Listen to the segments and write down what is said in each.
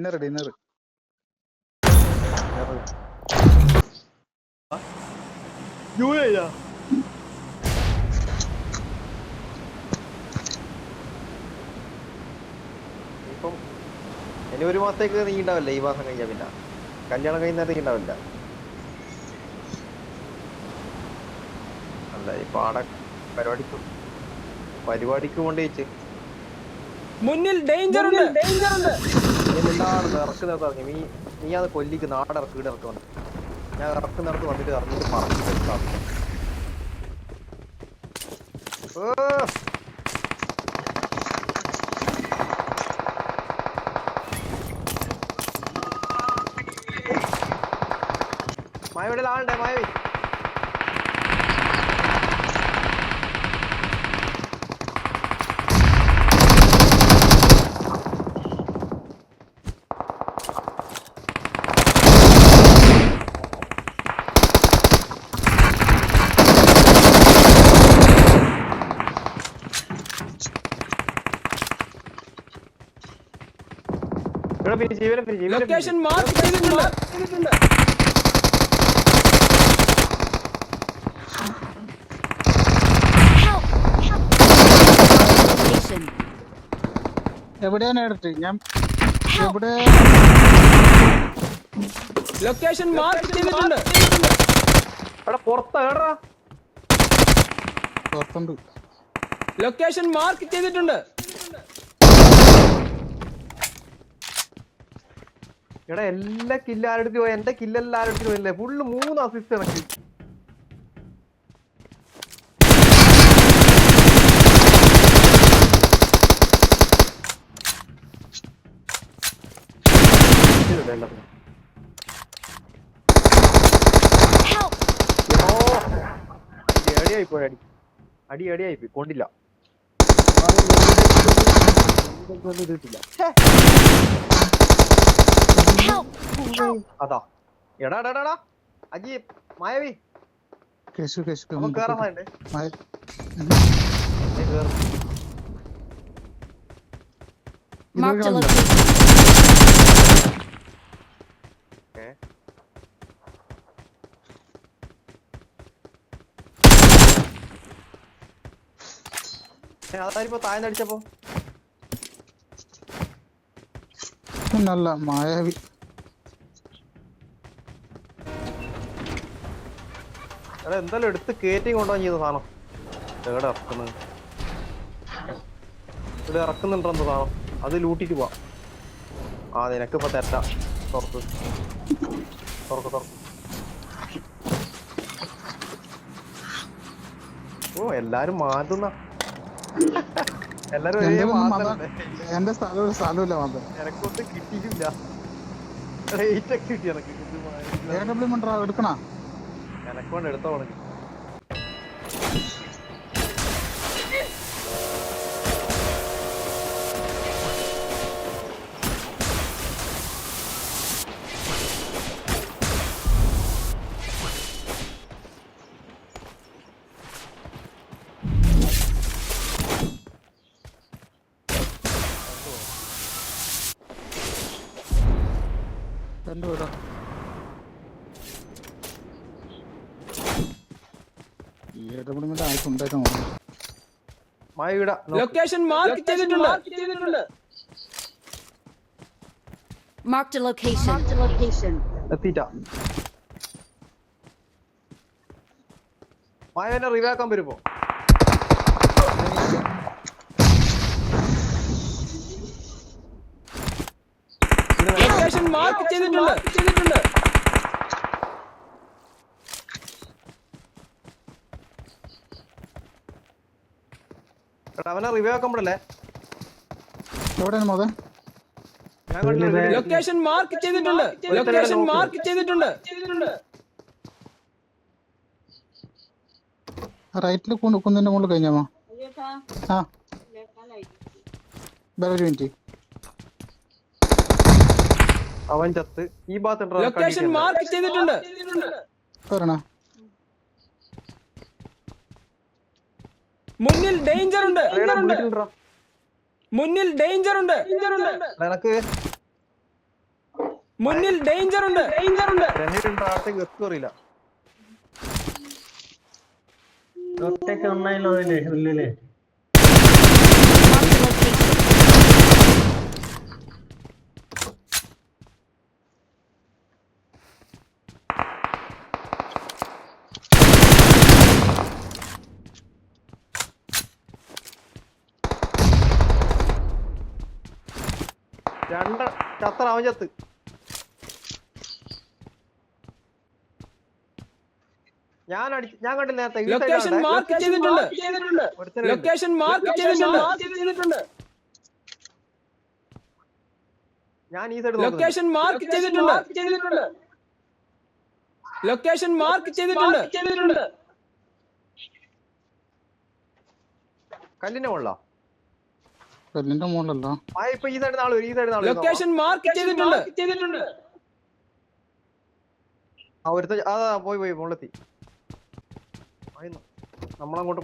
Dinner dinner ഇപ്പം ഇനി ഒരു മാസത്തേക്ക് നീ ഉണ്ടാവില്ല ഈ മാസം കഴിഞ്ഞാ പിന്നെ. കല്യാണം കഴിഞ്ഞാൽ ഉണ്ടാവില്ല അല്ല ഇപ്പൊ ആടെ പരിപാടിക്ക്. പരിപാടിക്ക് കൊണ്ടേച്ച്. വെച്ച് മുന്നിൽ ഡേഞ്ചർ ഉണ്ട്. ഡേഞ്ചർ ഉണ്ട്. ഇറക്കുന്നത് പറഞ്ഞു നീ നീ അത് കൊല്ലിക്ക് നാട് ഇറക്കി ഇറക്കുന്നുണ്ട് ഞാൻ ഇറക്കുന്നിടത്ത് വന്നിട്ട് ഇറങ്ങിയിട്ട് പറഞ്ഞു എടുക്കാം മായവിടെ ആളുണ്ടേ മായവി? ലൊക്കേഷൻ മാർക്ക് ചെയ്തിട്ടുണ്ട്. എവിടെയാണ് എടുത്ത് ഞാൻ എവിടെ? ലൊക്കേഷൻ മാർക്ക് ചെയ്തിട്ടുണ്ട്. എടാ പുറത്താ എടാ. പുറത്തുണ്ട്. ലൊക്കേഷൻ മാർക്ക് ചെയ്തിട്ടുണ്ട്. എടാ എല്ലാ കില്ല് ആരുടെ പോയി എന്റെ കില്ലെല്ലാം ആരുടെ പോയില്ലേ ഫുള്ള് മൂന്ന് അസിസ്റ്റ് എനിക്ക് അടി അടിയായി പോയി അടി അടി അടിയായി പോയി കൊണ്ടില്ല! അതാ. എടാ എടാ എടാ, അജി മായവി. കേശു കേശു നമുക്ക് കേറാൻ വേണ്ടേ മായ- നീ കേറ്. Marked a ഇതുവഴി location. ഓക്കേ. ഏ, അതാരിപ്പോ താഴ്ന്ന് പിന്നല്ല മായാവി എന്തായാലും എടുത്ത് കേറ്റി കൊണ്ടുപോകാൻ ചെയ്ത സാധനം. എവിടെ ഇറക്കുന്നത് ഇവിടെ ഇറക്കുന്നുണ്ടെന്ന് സാധനം അത് ലൂട്ടിട്ട് പോവാം. ആ നിനക്കിപ്പോ തെറ്റാ. തുറക്ക്. തുറക്ക് തുറക്ക്. ഓ എല്ലാരും മാറ്റുന്ന എന്റെ സ്ഥലം ഒരു സ്ഥലമില്ല മാത്രം. കിട്ടിയില്ല കിട്ടിയിട്ടില്ല. റേറ്റ് ഒക്കെ കിട്ടി എനക്ക് എടുക്കണ? എനക്കൊണ്ട് എടുത്തോ ഉണക്ക് എന്റെ വീടാ എ ഡബ്ല്യു മണ്ട ആയിട്ടുണ്ടായിരുന്നു മായ വീടാ ലൊക്കേഷൻ മാർക്ക് ചെയ്തിട്ടുണ്ട്. Marked a location. Marked a location. എത്തിയിട്ടാ. മായ എന്നെ റിവാക്കാൻ വരുമ്പോ ലൊക്കേഷൻ മാർക്ക് ചെയ്തിട്ടുണ്ട്. എടാ അവനെ റിവ്യൂ ആക്കുമ്പോഴല്ലേ? എവിടെയാണ് മോതെ ഞാൻ ലൊക്കേഷൻ മാർക്ക് ചെയ്തിട്ടുണ്ട്. ലൊക്കേഷൻ മാർക്ക് ചെയ്തിട്ടുണ്ട്. റൈറ്റിൽ കുന്നിന്റെ മുകളിൽ കഴിഞ്ഞാമോ ആ. ഒരു മിനിറ്റ് അവൻ ചത്ത്. ഈ ഭാഗത്ത് ലൊക്കേഷൻ മാർക്ക് ചെയ്തിട്ടുണ്ട്. മുന്നിൽ ഡേഞ്ചർ ഉണ്ട്. മുന്നിൽ ഡേഞ്ചർ ഉണ്ട്. മുന്നിൽ ഡേഞ്ചർ ഉണ്ട്. ഡേഞ്ചർ ഉണ്ട്. ഒറ്റയ്ക്ക് ഒന്നായില്ലോ അതിൽ ഉള്ളിൽ Marked a location. രണ്ട് ചത്തറ അവൻ ചത്ത്. ഞാൻ അടി ഞാൻ കണ്ടില്ല നേരത്തെ ലൊക്കേഷൻ മാർക്ക് ചെയ്തിട്ടുണ്ട്. ലൊക്കേഷൻ മാർക്ക് ചെയ്തിട്ടുണ്ട്. ഞാൻ ഈ സൈഡ് ലൊക്കേഷൻ മാർക്ക് ചെയ്തിട്ടുണ്ട്. ലൊക്കേഷൻ മാർക്ക് ചെയ്തിട്ടുണ്ട്. കല്ലിന്റെ മുകളിലാ? കല്ലിന്റെ മുകളിലല്ല ലൊക്കേഷൻ മാർക്ക് ചെയ്തിട്ടുണ്ട്. ആ ഒരുത്ത അതാ പോയി പോയി മുകളിലെത്തി. നമ്മളങ്ങോട്ട്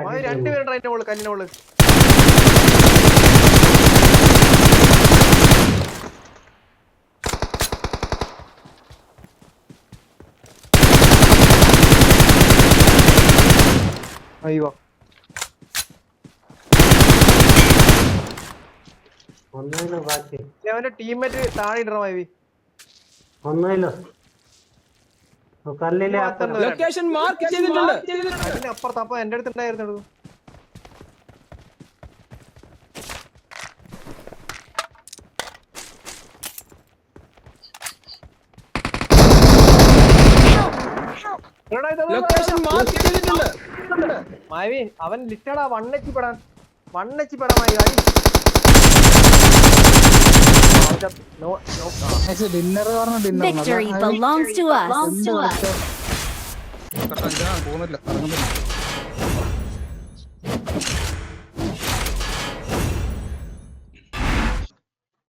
അടി രണ്ടുപേരുണ്ട് അതിന്റെ മുകളിൽ കല്ലിന്റെ മുകളിൽ അയ്യോ ഒന്നായില്ലോ ബാക്കി അവന്റെ ടീംമേറ്റ് താഴെ ഇടണം മൈവി ആ, അപ്പുറം. ലൊക്കേഷൻ മാർക്ക് ചെയ്തിട്ടുണ്ട്. അതിന്റെ അപ്പുറത്ത് അപ്പൊ എന്റെ അടുത്ത് ഉണ്ടായിരുന്നു ലൊക്കേഷൻ മാർക്ക് ചെയ്തിട്ടുണ്ട്. മാവി അവൻ ലിറ്റടാ വണ്ണച്ചി പെടാൻ വണ്ണച്ചി പെടാൻ മായി അടി ഡിന്നർ കാരണം ഡിന്നർ. പോകുന്നില്ല ഇറങ്ങുന്നില്ല.